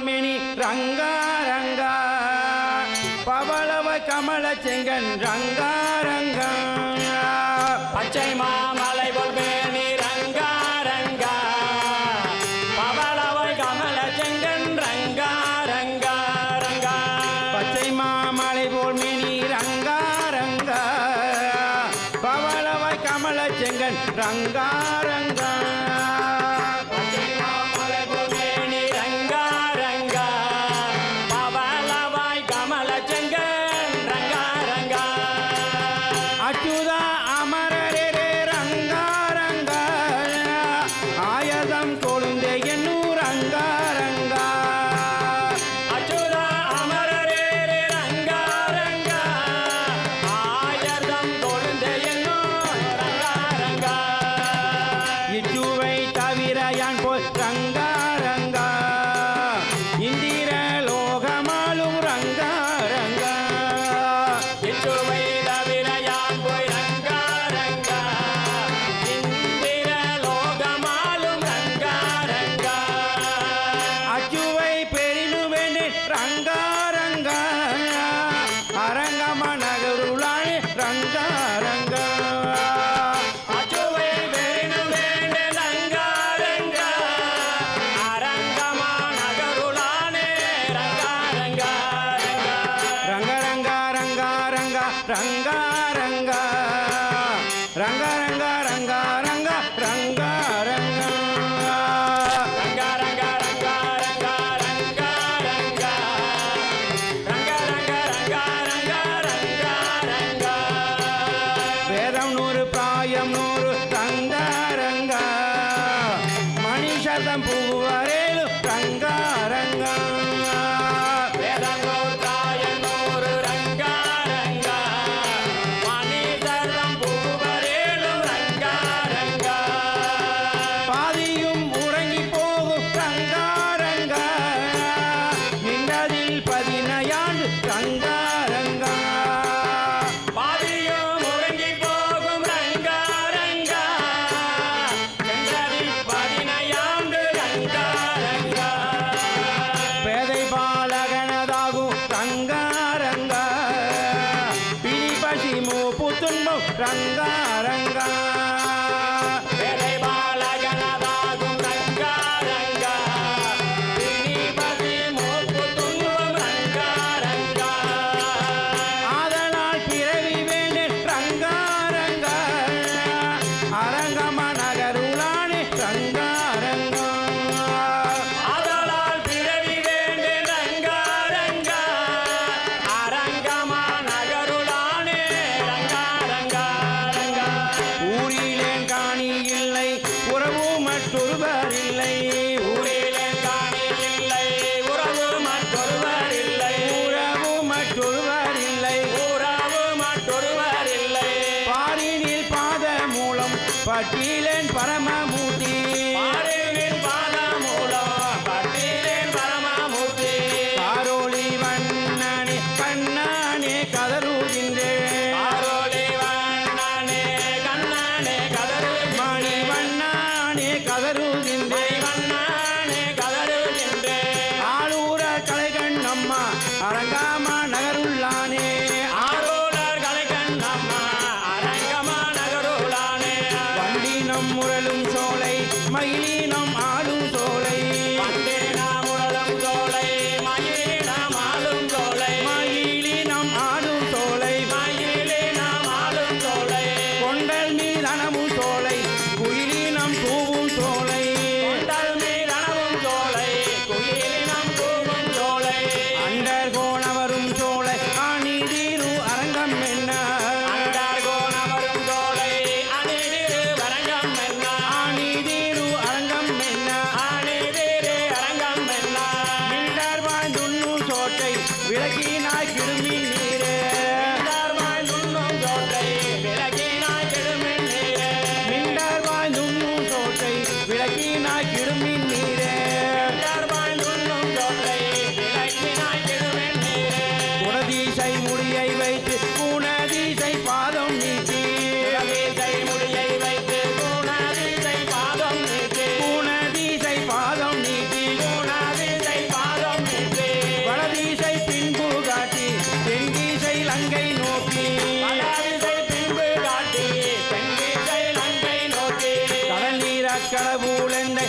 தோல்மினி Ranga Ranga. பவளவ Kamal Sengan Ranga. Ranga பட்டியலன் பரமமு கடவுளெண்டை